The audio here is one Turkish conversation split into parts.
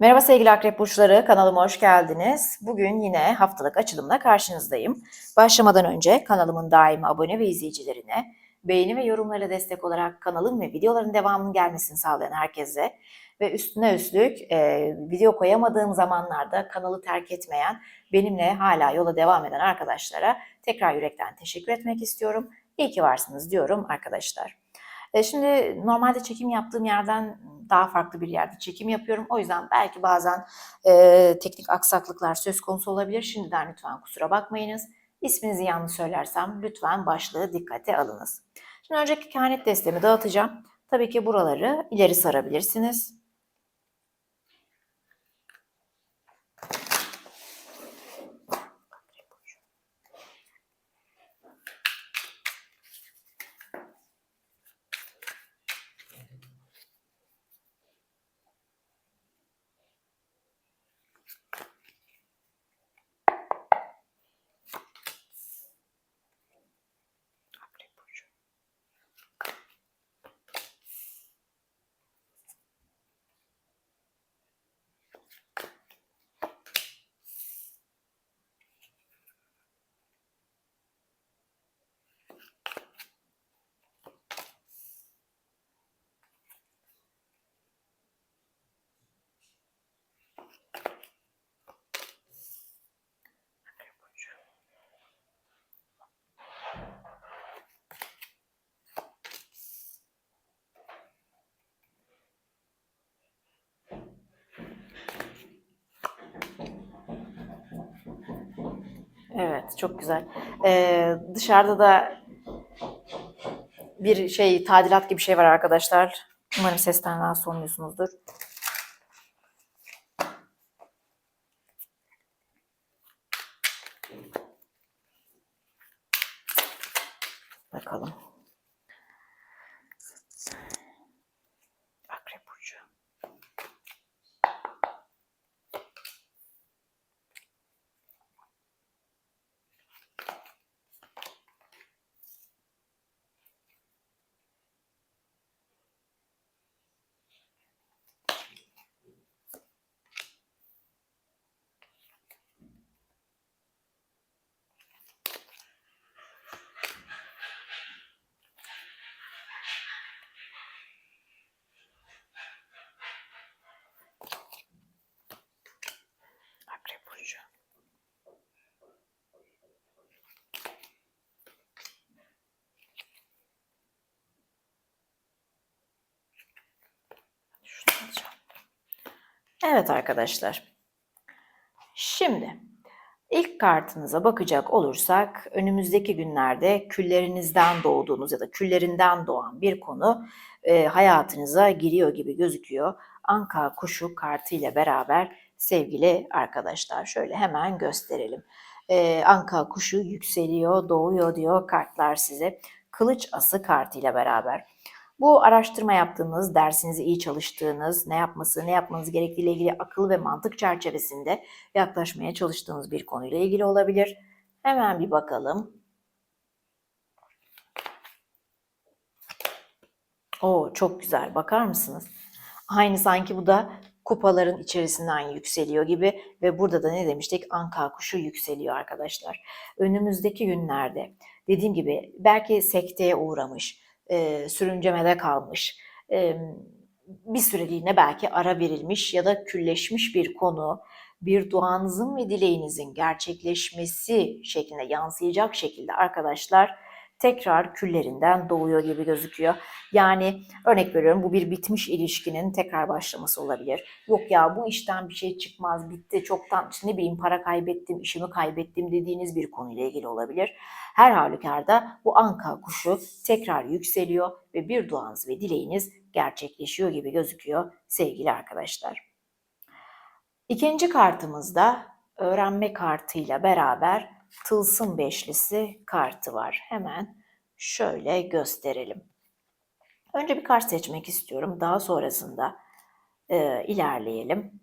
Merhaba sevgili akrep burçları, kanalıma hoş geldiniz. Bugün yine haftalık açılımla karşınızdayım. Başlamadan önce kanalımın daimi abone ve izleyicilerine, beğeni ve yorumlarla destek olarak kanalım ve videoların devamının gelmesini sağlayan herkese ve üstüne üstlük e, video koyamadığım zamanlarda kanalı terk etmeyen, benimle hala yola devam eden arkadaşlara tekrar yürekten teşekkür etmek istiyorum. İyi ki varsınız diyorum arkadaşlar. E, şimdi normalde çekim yaptığım yerden daha farklı bir yerde çekim yapıyorum. O yüzden belki bazen e, teknik aksaklıklar söz konusu olabilir. Şimdiden lütfen kusura bakmayınız. İsminizi yanlış söylersem lütfen başlığı dikkate alınız. Şimdi önceki kehanet destemi dağıtacağım. Tabii ki buraları ileri sarabilirsiniz. Evet, çok güzel. Ee, dışarıda da bir şey, tadilat gibi bir şey var arkadaşlar. Umarım sesten rahatsız olmuyorsunuzdur. Bakalım. Akrep burcu. Akrep burcu. Şunu alacağım. Evet arkadaşlar. Şimdi ilk kartınıza bakacak olursak önümüzdeki günlerde küllerinizden doğduğunuz ya da küllerinden doğan bir konu e, hayatınıza giriyor gibi gözüküyor. Anka kuşu kartı ile beraber sevgili arkadaşlar şöyle hemen gösterelim. E, Anka kuşu yükseliyor, doğuyor diyor kartlar size. Kılıç ası kartı ile beraber. Bu araştırma yaptığınız, dersinizi iyi çalıştığınız, ne yapması, ne yapmanız gerektiğiyle ilgili akıl ve mantık çerçevesinde yaklaşmaya çalıştığınız bir konuyla ilgili olabilir. Hemen bir bakalım. Oo çok güzel. Bakar mısınız? Aynı sanki bu da kupaların içerisinden yükseliyor gibi ve burada da ne demiştik? Anka kuşu yükseliyor arkadaşlar. Önümüzdeki günlerde dediğim gibi belki sekteye uğramış, e, sürüncemede kalmış, e, bir süreliğine belki ara verilmiş ya da külleşmiş bir konu, bir duanızın ve dileğinizin gerçekleşmesi şeklinde yansıyacak şekilde arkadaşlar tekrar küllerinden doğuyor gibi gözüküyor. Yani örnek veriyorum bu bir bitmiş ilişkinin tekrar başlaması olabilir. Yok ya bu işten bir şey çıkmaz bitti çoktan ne bileyim para kaybettim işimi kaybettim dediğiniz bir konuyla ilgili olabilir. Her halükarda bu anka kuşu tekrar yükseliyor ve bir duanız ve dileğiniz gerçekleşiyor gibi gözüküyor sevgili arkadaşlar. İkinci kartımızda öğrenme kartıyla beraber tılsım beşlisi kartı var. Hemen şöyle gösterelim. Önce bir kart seçmek istiyorum. Daha sonrasında e, ilerleyelim.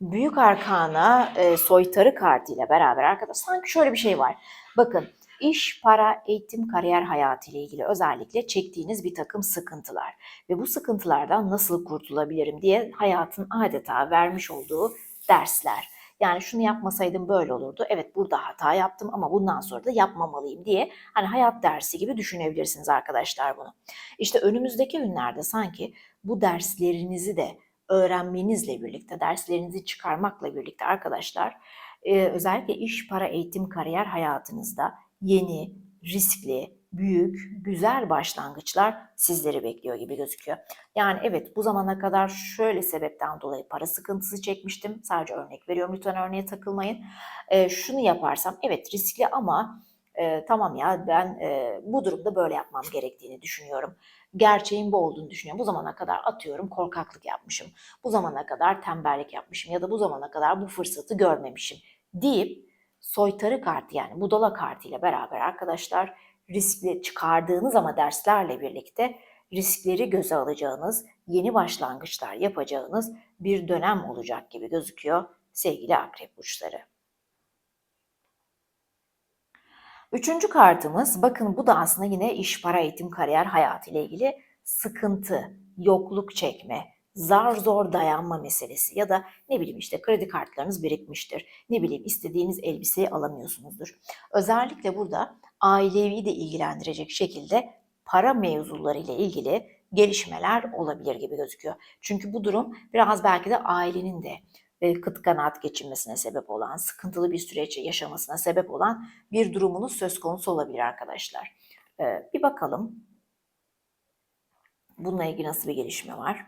Büyük Arkana e, soytarı kartıyla beraber arkadaşlar sanki şöyle bir şey var. Bakın iş, para, eğitim, kariyer hayatı ile ilgili özellikle çektiğiniz bir takım sıkıntılar ve bu sıkıntılardan nasıl kurtulabilirim diye hayatın adeta vermiş olduğu dersler. Yani şunu yapmasaydım böyle olurdu. Evet burada hata yaptım ama bundan sonra da yapmamalıyım diye hani hayat dersi gibi düşünebilirsiniz arkadaşlar bunu. İşte önümüzdeki günlerde sanki bu derslerinizi de öğrenmenizle birlikte, derslerinizi çıkarmakla birlikte arkadaşlar e, özellikle iş, para, eğitim, kariyer hayatınızda yeni, riskli, büyük, güzel başlangıçlar sizleri bekliyor gibi gözüküyor. Yani evet bu zamana kadar şöyle sebepten dolayı para sıkıntısı çekmiştim. Sadece örnek veriyorum lütfen örneğe takılmayın. E, şunu yaparsam evet riskli ama e, tamam ya ben e, bu durumda böyle yapmam gerektiğini düşünüyorum. Gerçeğin bu olduğunu düşünüyorum. Bu zamana kadar atıyorum korkaklık yapmışım. Bu zamana kadar tembellik yapmışım ya da bu zamana kadar bu fırsatı görmemişim deyip soytarı kartı yani budala kartı ile beraber arkadaşlar riskli çıkardığınız ama derslerle birlikte riskleri göze alacağınız, yeni başlangıçlar yapacağınız bir dönem olacak gibi gözüküyor sevgili akrep burçları. Üçüncü kartımız bakın bu da aslında yine iş, para, eğitim, kariyer hayatı ile ilgili sıkıntı, yokluk çekme, zar zor dayanma meselesi ya da ne bileyim işte kredi kartlarınız birikmiştir. Ne bileyim istediğiniz elbiseyi alamıyorsunuzdur. Özellikle burada ailevi de ilgilendirecek şekilde para mevzuları ile ilgili gelişmeler olabilir gibi gözüküyor. Çünkü bu durum biraz belki de ailenin de e, kıt kanaat geçinmesine sebep olan, sıkıntılı bir süreç yaşamasına sebep olan bir durumunuz söz konusu olabilir arkadaşlar. E, bir bakalım bununla ilgili nasıl bir gelişme var.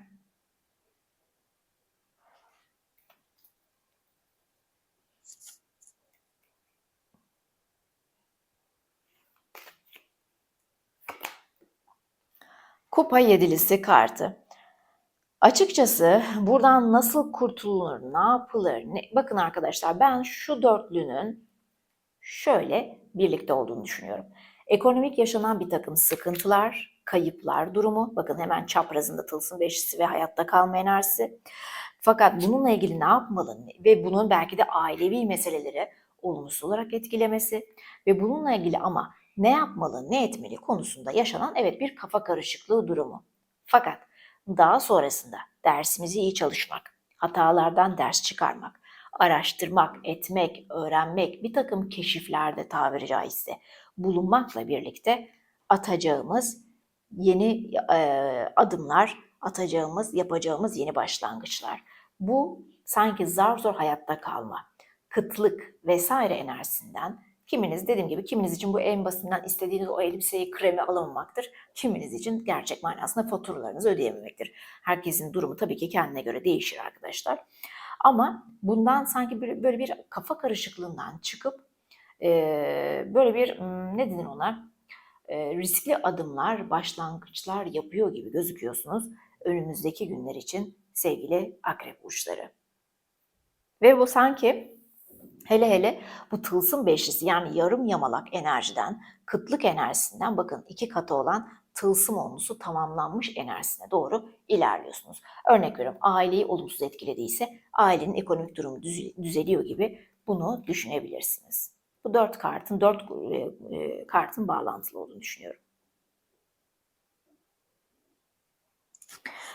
Kupa yedilisi kartı. Açıkçası buradan nasıl kurtulunur, ne yapılır? Ne? Bakın arkadaşlar ben şu dörtlünün şöyle birlikte olduğunu düşünüyorum. Ekonomik yaşanan bir takım sıkıntılar, kayıplar durumu. Bakın hemen çaprazında tılsım beşlisi ve hayatta kalma enerjisi. Fakat bununla ilgili ne yapmalı ve bunun belki de ailevi meseleleri olumsuz olarak etkilemesi ve bununla ilgili ama ne yapmalı, ne etmeli konusunda yaşanan evet bir kafa karışıklığı durumu. Fakat daha sonrasında dersimizi iyi çalışmak, hatalardan ders çıkarmak, araştırmak, etmek, öğrenmek, bir takım keşiflerde tabiri caizse bulunmakla birlikte atacağımız yeni e, adımlar, atacağımız, yapacağımız yeni başlangıçlar. Bu sanki zar zor hayatta kalma, kıtlık vesaire enerjisinden Kiminiz dediğim gibi kiminiz için bu en basitinden istediğiniz o elbiseyi kremi alamamaktır. Kiminiz için gerçek manasında faturalarınızı ödeyememektir. Herkesin durumu tabii ki kendine göre değişir arkadaşlar. Ama bundan sanki böyle bir kafa karışıklığından çıkıp böyle bir ne denir ona riskli adımlar, başlangıçlar yapıyor gibi gözüküyorsunuz önümüzdeki günler için sevgili akrep burçları. Ve bu sanki Hele hele bu tılsım beşlisi yani yarım yamalak enerjiden, kıtlık enerjisinden bakın iki katı olan tılsım olmusu tamamlanmış enerjisine doğru ilerliyorsunuz. Örnek veriyorum aileyi olumsuz etkilediyse ailenin ekonomik durumu düzeliyor gibi bunu düşünebilirsiniz. Bu dört kartın, dört e, e, kartın bağlantılı olduğunu düşünüyorum.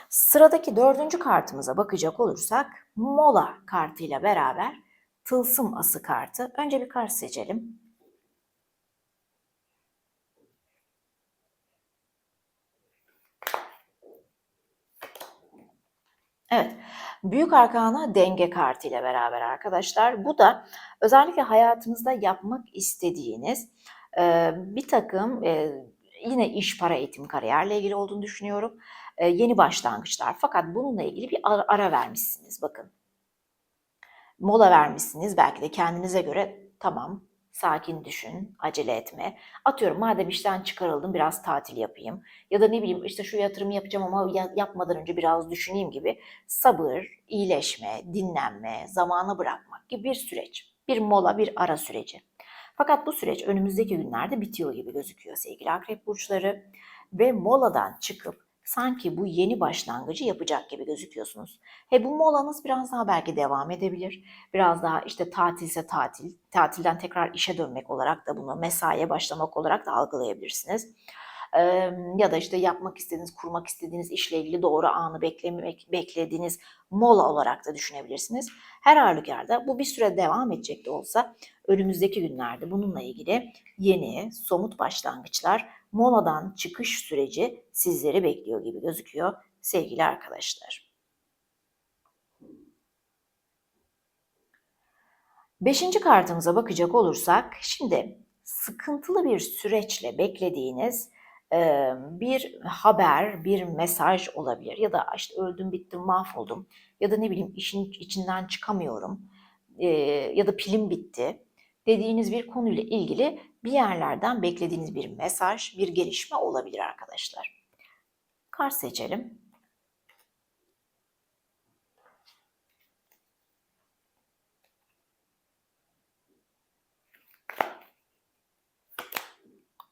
Sıradaki dördüncü kartımıza bakacak olursak mola kartıyla beraber tılsım ası kartı. Önce bir kart seçelim. Evet, Büyük Arkana denge kartı ile beraber arkadaşlar. Bu da özellikle hayatınızda yapmak istediğiniz e, bir takım e, yine iş, para, eğitim, kariyerle ilgili olduğunu düşünüyorum. E, yeni başlangıçlar. Fakat bununla ilgili bir ara, ara vermişsiniz bakın mola vermişsiniz. Belki de kendinize göre tamam sakin düşün, acele etme. Atıyorum madem işten çıkarıldım biraz tatil yapayım. Ya da ne bileyim işte şu yatırımı yapacağım ama yapmadan önce biraz düşüneyim gibi sabır, iyileşme, dinlenme, zamanı bırakmak gibi bir süreç. Bir mola, bir ara süreci. Fakat bu süreç önümüzdeki günlerde bitiyor gibi gözüküyor sevgili akrep burçları. Ve moladan çıkıp sanki bu yeni başlangıcı yapacak gibi gözüküyorsunuz. He bu molanız biraz daha belki devam edebilir. Biraz daha işte tatilse tatil, tatilden tekrar işe dönmek olarak da bunu mesaiye başlamak olarak da algılayabilirsiniz. Ya da işte yapmak istediğiniz, kurmak istediğiniz işle ilgili doğru anı beklemek, beklediğiniz mola olarak da düşünebilirsiniz. Her halükarda bu bir süre devam edecek de olsa önümüzdeki günlerde bununla ilgili yeni, somut başlangıçlar, moladan çıkış süreci sizleri bekliyor gibi gözüküyor sevgili arkadaşlar. Beşinci kartımıza bakacak olursak, şimdi sıkıntılı bir süreçle beklediğiniz e, bir haber, bir mesaj olabilir ya da işte öldüm, bittim, mahvoldum ya da ne bileyim işin içinden çıkamıyorum e, ya da pilim bitti dediğiniz bir konuyla ilgili bir yerlerden beklediğiniz bir mesaj, bir gelişme olabilir arkadaşlar. Kart seçelim.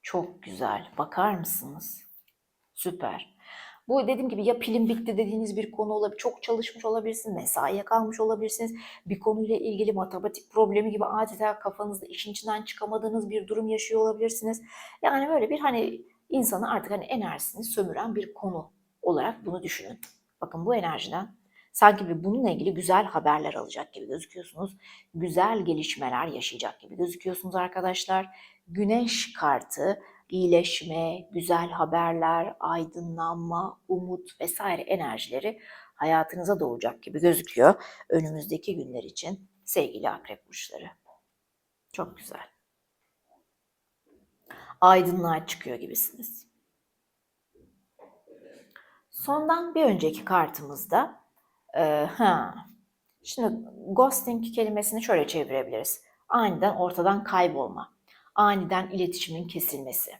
Çok güzel. Bakar mısınız? Süper. Bu dediğim gibi ya pilim bitti dediğiniz bir konu olabilir, çok çalışmış olabilirsiniz, mesaiye kalmış olabilirsiniz. Bir konuyla ilgili matematik problemi gibi adeta kafanızda işin içinden çıkamadığınız bir durum yaşıyor olabilirsiniz. Yani böyle bir hani insanı artık hani enerjisini sömüren bir konu olarak bunu düşünün. Bakın bu enerjiden sanki bir bununla ilgili güzel haberler alacak gibi gözüküyorsunuz. Güzel gelişmeler yaşayacak gibi gözüküyorsunuz arkadaşlar. Güneş kartı iyileşme, güzel haberler, aydınlanma, umut vesaire enerjileri hayatınıza doğacak gibi gözüküyor önümüzdeki günler için sevgili akrep burçları. Çok güzel. Aydınlığa çıkıyor gibisiniz. Sondan bir önceki kartımızda e, ha, şimdi ghosting kelimesini şöyle çevirebiliriz. Aniden ortadan kaybolma aniden iletişimin kesilmesi,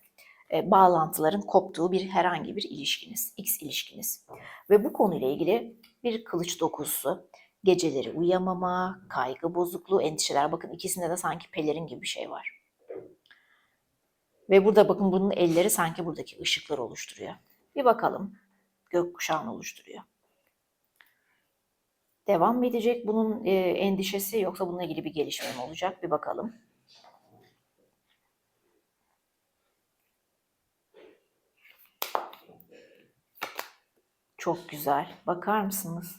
e, bağlantıların koptuğu bir herhangi bir ilişkiniz, X ilişkiniz. Ve bu konuyla ilgili bir kılıç dokusu, geceleri uyamama, kaygı bozukluğu, endişeler. Bakın ikisinde de sanki pelerin gibi bir şey var. Ve burada bakın bunun elleri sanki buradaki ışıkları oluşturuyor. Bir bakalım. Gökkuşağını oluşturuyor. Devam mı edecek bunun e, endişesi yoksa bununla ilgili bir gelişme mi olacak? Bir bakalım. Çok güzel. Bakar mısınız?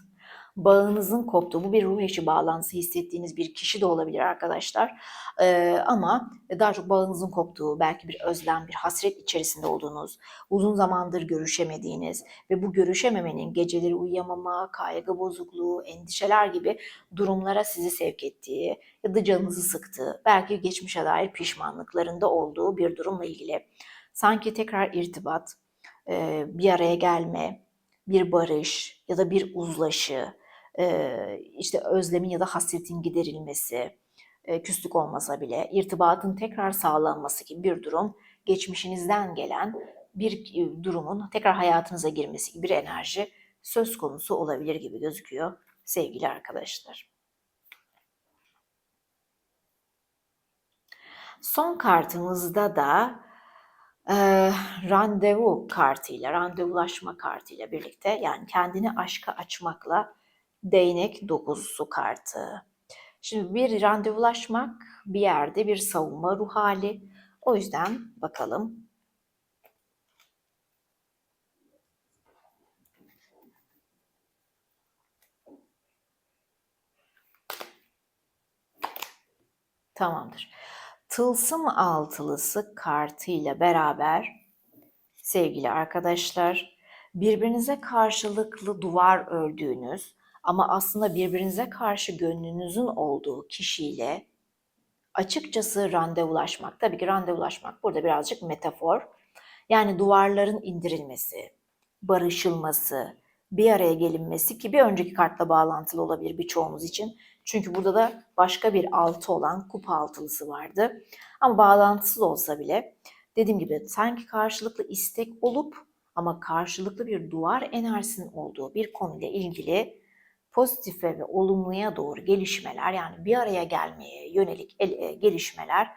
Bağınızın koptuğu, bu bir ruh eşi bağlantısı hissettiğiniz bir kişi de olabilir arkadaşlar. Ee, ama daha çok bağınızın koptuğu, belki bir özlem, bir hasret içerisinde olduğunuz, uzun zamandır görüşemediğiniz ve bu görüşememenin geceleri uyuyamama, kaygı bozukluğu, endişeler gibi durumlara sizi sevk ettiği ya da canınızı sıktığı, belki geçmişe dair pişmanlıklarında olduğu bir durumla ilgili. Sanki tekrar irtibat, bir araya gelme, bir barış ya da bir uzlaşı, işte özlemin ya da hasretin giderilmesi, küslük olmasa bile irtibatın tekrar sağlanması gibi bir durum geçmişinizden gelen bir durumun tekrar hayatınıza girmesi gibi bir enerji söz konusu olabilir gibi gözüküyor sevgili arkadaşlar. Son kartımızda da e, randevu kartıyla, randevulaşma kartıyla birlikte yani kendini aşka açmakla değnek dokuzusu kartı. Şimdi bir randevulaşmak bir yerde bir savunma ruh hali. O yüzden bakalım. Tamamdır tılsım altılısı kartıyla beraber sevgili arkadaşlar birbirinize karşılıklı duvar ördüğünüz ama aslında birbirinize karşı gönlünüzün olduğu kişiyle açıkçası randevulaşmak. Tabii ki randevulaşmak burada birazcık metafor. Yani duvarların indirilmesi, barışılması, bir araya gelinmesi ki bir önceki kartla bağlantılı olabilir birçoğumuz için. Çünkü burada da başka bir altı olan kupa altılısı vardı. Ama bağlantısız olsa bile dediğim gibi sanki karşılıklı istek olup ama karşılıklı bir duvar enerjisinin olduğu bir konuyla ilgili pozitif ve olumluya doğru gelişmeler yani bir araya gelmeye yönelik e, gelişmeler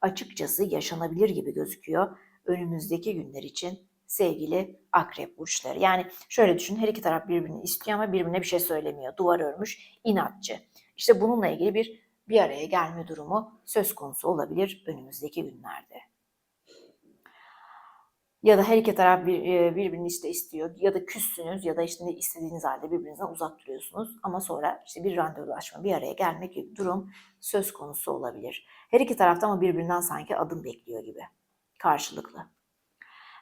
açıkçası yaşanabilir gibi gözüküyor önümüzdeki günler için sevgili akrep burçları. Yani şöyle düşün her iki taraf birbirini istiyor ama birbirine bir şey söylemiyor. Duvar örmüş, inatçı. İşte bununla ilgili bir bir araya gelme durumu söz konusu olabilir önümüzdeki günlerde. Ya da her iki taraf bir, e, birbirini işte istiyor ya da küssünüz ya da işte istediğiniz halde birbirinizden uzak duruyorsunuz ama sonra işte bir randevulaşma, bir araya gelmek gibi durum söz konusu olabilir. Her iki tarafta ama birbirinden sanki adım bekliyor gibi. Karşılıklı.